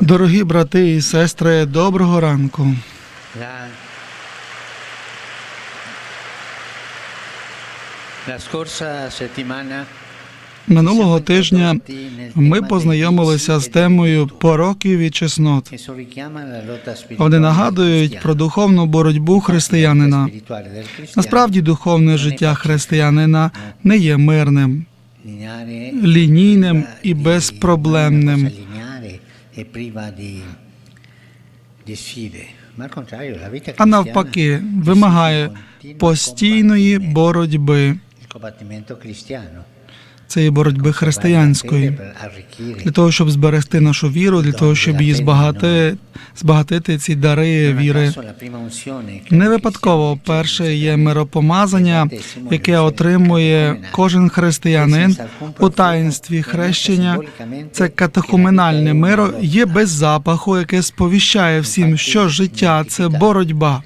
Дорогі брати і сестри, доброго ранку. Минулого тижня ми познайомилися з темою пороків і чеснот. spirituale Вони нагадують про духовну боротьбу християнина. Насправді, духовне життя християнина не є мирним, лінійним і безпроблемним. e а навпаки, вимагає постійної боротьби. Цієї боротьби християнської. Для того, щоб зберегти нашу віру, для того, щоб її збагати, збагатити ці дари віри. Не випадково перше є миропомазання, яке отримує кожен християнин у таїнстві хрещення. Це катехуменальне миро є без запаху, яке сповіщає всім, що життя це боротьба.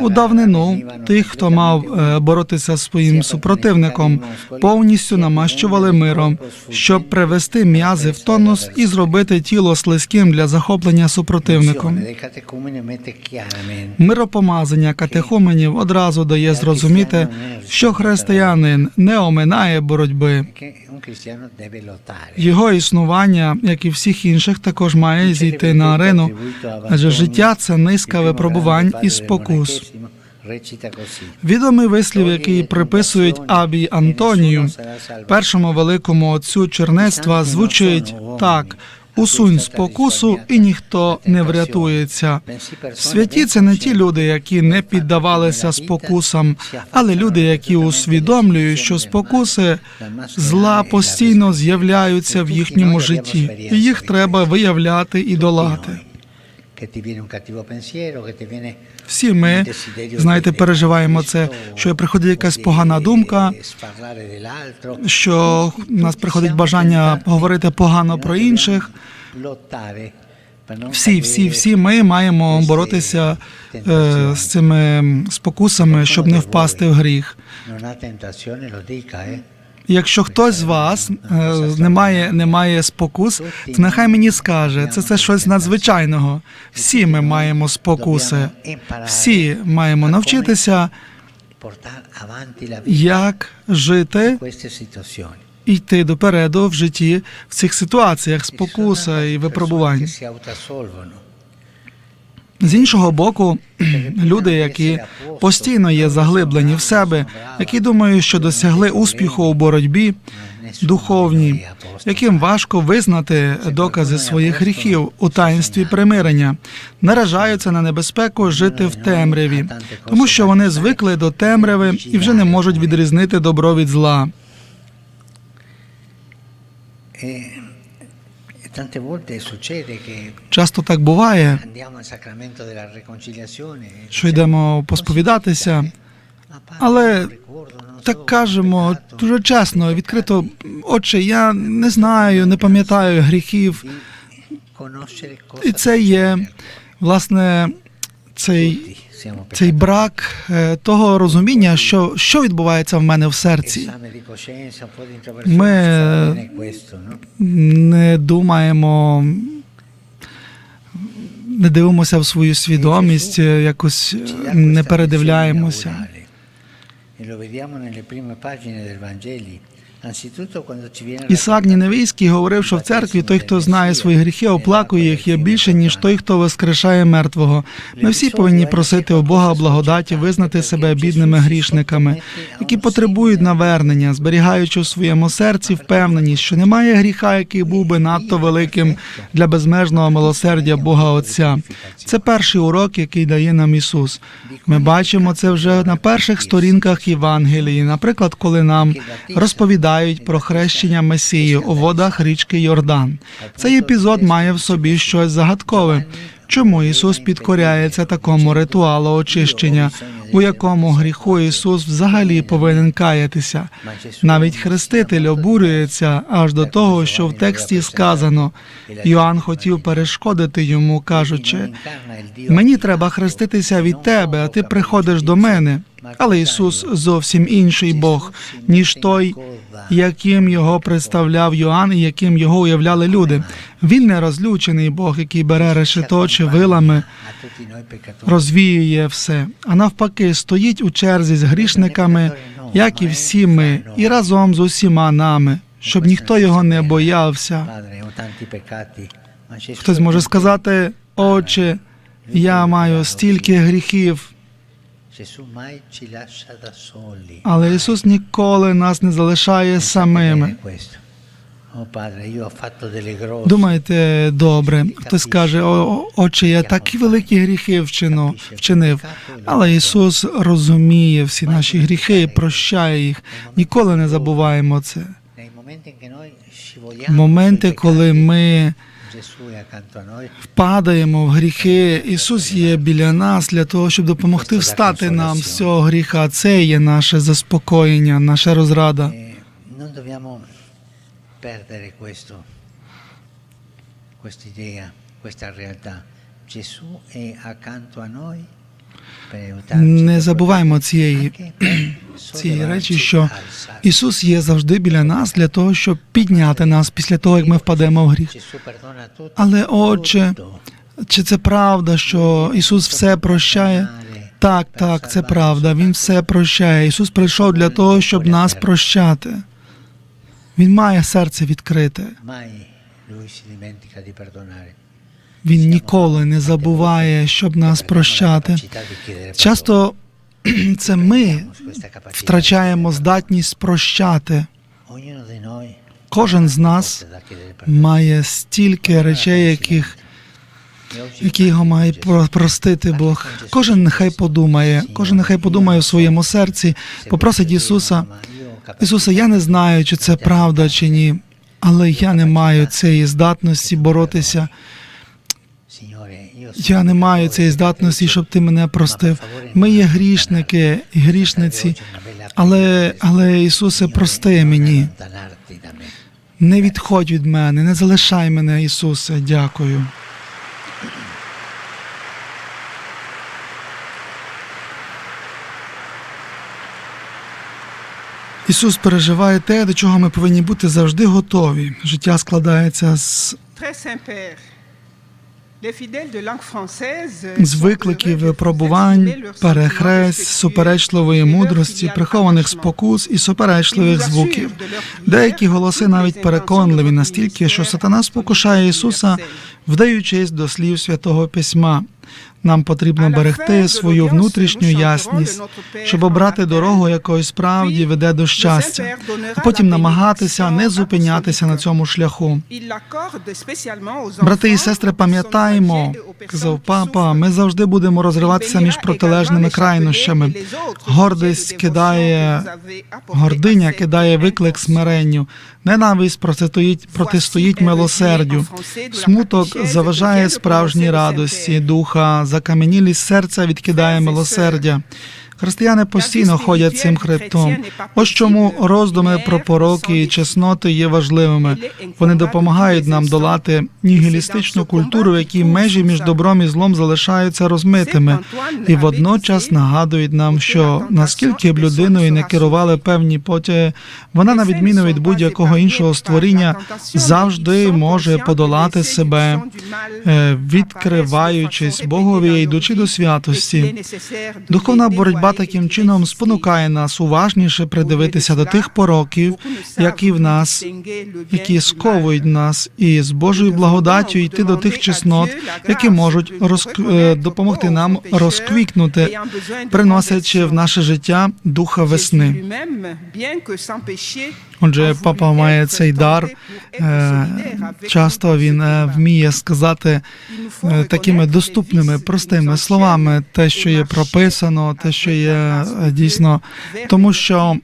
У давнину тих, хто мав е, боротися з своїм супротивником, повністю намащували миром, щоб привести м'язи в тонус і зробити тіло слизьким для захоплення супротивником. Миропомазання катехуменів одразу дає зрозуміти, що християнин не оминає боротьби. Його існування, як і всіх інших, також має зійти на арену, адже життя це низка випробувань і спокус. Відомий вислів, який приписують Абі Антонію, першому великому отцю чернецтва, звучить так: усунь спокусу, і ніхто не врятується. Святі це не ті люди, які не піддавалися спокусам, але люди, які усвідомлюють, що спокуси зла постійно з'являються в їхньому житті, і їх треба виявляти і долати. Всі ми, знаєте, переживаємо це, що приходить якась погана думка, що в нас приходить бажання говорити погано про інших. Всі, всі, всі ми маємо боротися е, з цими спокусами, щоб не впасти в гріх. Якщо хтось з вас е, не має, не має спокус, то нехай мені скаже, це, це щось надзвичайного. Всі ми маємо спокуси, всі маємо навчитися, як жити і йти допереду в житті в цих ситуаціях спокуса і випробувань. З іншого боку, люди, які постійно є заглиблені в себе, які думають, що досягли успіху у боротьбі духовній, яким важко визнати докази своїх гріхів у таїнстві примирення, наражаються на небезпеку жити в темряві, тому що вони звикли до темряви і вже не можуть відрізнити добро від зла. Часто так буває, що йдемо посповідатися, але так кажемо дуже чесно, відкрито, отче, я не знаю, не пам'ятаю гріхів. І це є власне цей, цей брак е, того розуміння, що, що відбувається в мене в серці. Ми не думаємо, не дивимося в свою свідомість, е, якось е, не передивляємося. Ісаак Ніневійський говорив, що в церкві той, хто знає свої гріхи, оплакує їх, є більше, ніж той, хто воскрешає мертвого. Ми всі повинні просити у Бога благодаті, визнати себе бідними грішниками, які потребують навернення, зберігаючи у своєму серці впевненість, що немає гріха, який був би надто великим для безмежного милосердя Бога Отця. Це перший урок, який дає нам Ісус. Ми бачимо це вже на перших сторінках Євангелії, наприклад, коли нам розповідають про хрещення Месії у водах річки Йордан. Цей епізод має в собі щось загадкове. Чому Ісус підкоряється такому ритуалу очищення, у якому гріху Ісус взагалі повинен каятися? Навіть хреститель обурюється аж до того, що в тексті сказано. Йоанн хотів перешкодити йому, кажучи: мені треба хреститися від тебе, а ти приходиш до мене. Але Ісус зовсім інший Бог, ніж той, яким його представляв Йоанн і яким його уявляли люди. Він не розлючений Бог, який бере решето чи вилами, розвіює все, а навпаки, стоїть у черзі з грішниками, як і всі ми, і разом з усіма нами, щоб ніхто його не боявся. Хтось може сказати, Отче, я маю стільки гріхів, але Ісус ніколи нас не залишає самими. Думайте добре, хтось скаже, «О, Отче, я такі великі гріхи вчину, вчинив. Але Ісус розуміє всі наші гріхи і прощає їх. Ніколи не забуваємо це. Моменти, коли ми Gesù è accanto a noi падаємо в гріхи, Ісус є біля нас для того, щоб допомогти встати нам з цього гріха. Це є наше заспокоєння, наша розрада. questa quest'idea, questa realtà. Gesù è accanto a noi. Не забуваємо цієї цієї речі, що. Ісус є завжди біля нас для того, щоб підняти нас після того, як ми впадемо в гріх. Але, Отче. Чи це правда, що Ісус все прощає? Так, так, це правда. Він все прощає. Ісус прийшов для того, щоб нас прощати. Він має серце відкрите. Він ніколи не забуває, щоб нас прощати. Часто це ми втрачаємо здатність прощати. Кожен з нас має стільки речей, яких які його має про- простити Бог. Кожен нехай подумає, кожен нехай подумає у своєму серці, попросить Ісуса. Ісусе, я не знаю, чи це правда чи ні, але я не маю цієї здатності боротися. Я не маю цієї здатності, щоб ти мене простив. Ми є грішники і грішниці, але, але Ісусе, прости мені. Не відходь від мене, не залишай мене, Ісусе. Дякую. Ісус переживає те, до чого ми повинні бути завжди готові. Життя складається з, з викликів, випробувань, перехресть, суперечливої мудрості, прихованих спокус і суперечливих звуків. Деякі голоси навіть переконливі настільки, що сатана спокушає Ісуса, вдаючись до слів святого письма. Нам потрібно берегти свою внутрішню ясність, щоб обрати дорогу, якою справді веде до щастя, а потім намагатися не зупинятися на цьому шляху. Брати і сестри, пам'ятаємо, казав папа, ми завжди будемо розриватися між протилежними крайнощами. Гордість кидає, гординя кидає виклик смиренню, ненависть протистоїть, протистоїть милосердю. Смуток заважає справжній радості духа, закам'янілість серця відкидає милосердя. Християни постійно ходять цим хребтом. Ось чому роздуми про пороки і чесноти є важливими. Вони допомагають нам долати нігілістичну культуру, в якій межі між добром і злом залишаються розмитими, і водночас нагадують нам, що наскільки б людиною не керували певні потяги, вона, на відміну від будь-якого іншого створіння, завжди може подолати себе, е, відкриваючись Богові і йдучи до святості. Духовна боротьба таким чином спонукає нас уважніше придивитися до тих пороків, які в нас, які сковують нас, і з Божою благодаттю йти до тих чеснот, які можуть розк- е, допомогти нам розквікнути, приносячи в наше життя духа весни. Отже, папа має цей дар. е, Часто він е, вміє сказати е, такими доступними, простими словами те, що є прописано, те, що є дійсно, тому що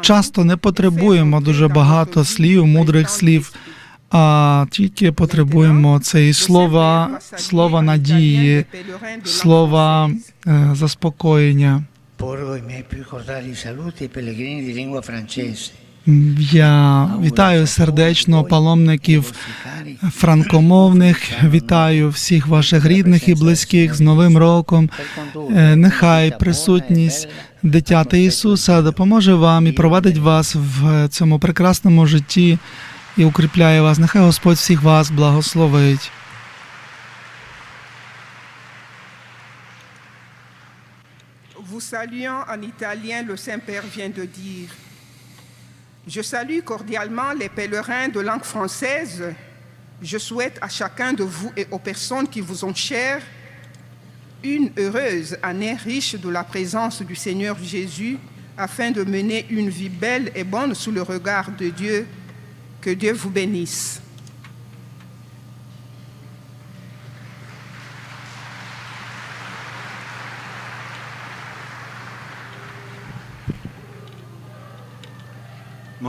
часто не потребуємо дуже багато слів, мудрих слів. А тільки потребуємо цієї слова, слова надії, слова заспокоєння. Porgo i miei più cordiali saluti ai pellegrini di lingua francese. Я вітаю сердечно паломників франкомовних, вітаю всіх ваших рідних і близьких з Новим роком. Е, Нехай присутність дитяти Ісуса допоможе вам і провадить вас в цьому прекрасному житті і укріпляє вас. Нехай Господь всіх вас благословить. Vous saluant en italien, le Saint-Père vient de dire Je salue cordialement les pèlerins de langue française. Je souhaite à chacun de vous et aux personnes qui vous ont chères une heureuse année riche de la présence du Seigneur Jésus afin de mener une vie belle et bonne sous le regard de Dieu. Que Dieu vous bénisse.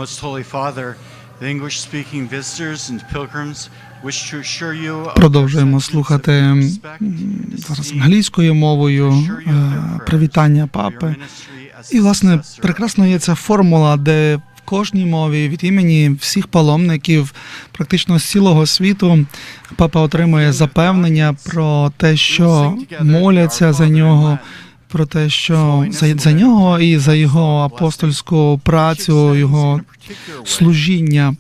Most Holy Father, the English speaking visitors and pilgrims wish to assure you Продовжуємо слухати зараз англійською мовою е, привітання папи. І власне прекрасно є ця формула, де в кожній мові від імені всіх паломників, практично з цілого світу, папа отримує запевнення про те, що моляться за нього, про те, що за, за нього і за його апостольську працю, його служіння.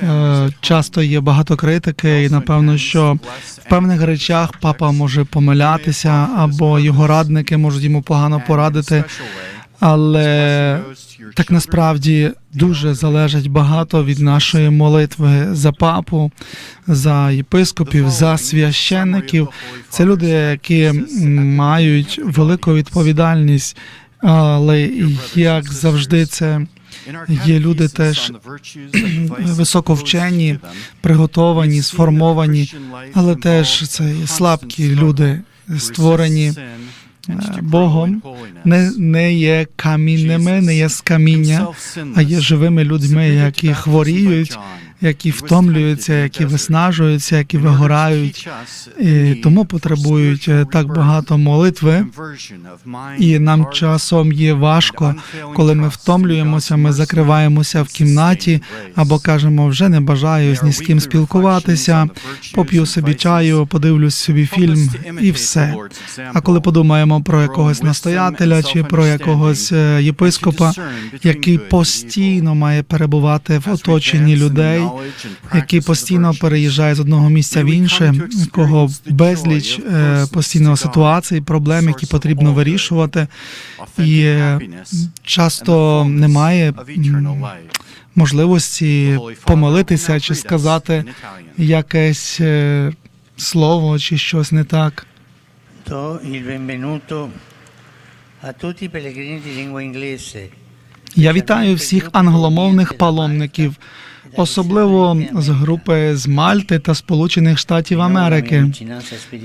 Е, Часто є багато критики, і напевно, що в певних речах папа може помилятися, або його радники можуть йому погано порадити. Але так насправді дуже залежить багато від нашої молитви за папу, за єпископів, за священників. Це люди, які мають велику відповідальність, але як завжди, це є люди теж високовчені, приготовані, сформовані, але теж це слабкі люди, створені Богом, не, не є камінними, не є з каміння, а є живими людьми, які хворіють, які втомлюються, які виснажуються, які вигорають, і тому потребують так багато молитви. І нам часом є важко, коли ми втомлюємося, ми закриваємося в кімнаті або кажемо, вже не бажаю ні з ким спілкуватися, поп'ю собі чаю, подивлюсь собі фільм і все. А коли подумаємо про якогось настоятеля чи про якогось е, єпископа, який постійно має перебувати в оточенні людей, який постійно переїжджає з одного місця в інше, кого безліч е, постійно ситуацій, проблем, які потрібно вирішувати, і е, часто немає можливості помолитися чи сказати якесь е, слово чи щось не так. Il benvenuto a tutti i pellegrini di lingua inglese. Я вітаю всіх англомовних паломників, особливо з групи з Мальти та Сполучених Штатів Америки.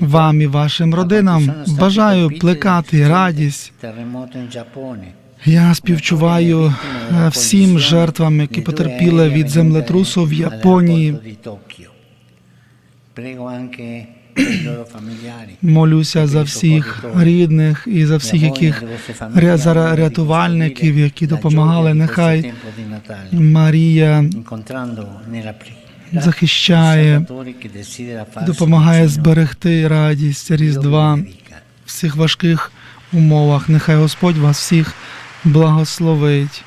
Вам і вашим родинам бажаю плекати радість. Я співчуваю е, всім жертвам, які потерпіли від землетрусу в Японії. Молюся за всіх рідних і за всіх, яких ря- за рятувальників, які допомагали. Нехай Марія захищає, допомагає зберегти радість Різдва в всіх важких умовах. Нехай Господь вас всіх благословить.